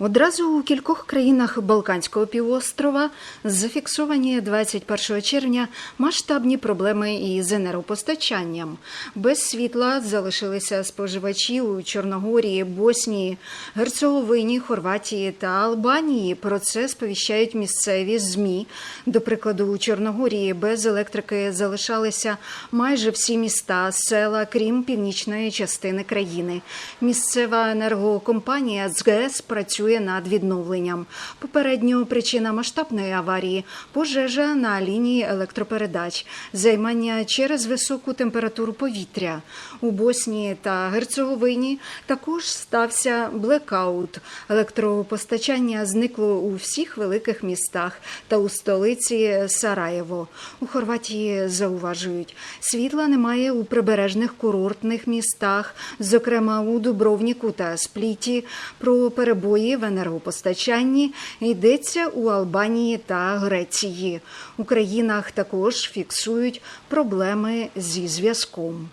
Одразу у кількох країнах Балканського півострова зафіксовані 21 червня масштабні проблеми із енергопостачанням. Без світла залишилися споживачі у Чорногорії, Боснії, Герцеговині, Хорватії та Албанії. Про це сповіщають місцеві змі. До прикладу, у Чорногорії без електрики залишалися майже всі міста, села, крім північної частини країни. Місцева енергокомпанія з ГЕС працює над відновленням. Попередньо причина масштабної аварії пожежа на лінії електропередач, займання через високу температуру повітря. У Боснії та Герцеговині також стався блекаут. Електропостачання зникло у всіх великих містах та у столиці Сараєво. У Хорватії зауважують, світла немає у прибережних курортних містах, зокрема у Дубровніку та Спліті. Про перебої в енергопостачанні йдеться у Албанії та Греції. У країнах також фіксують проблеми зі зв'язком.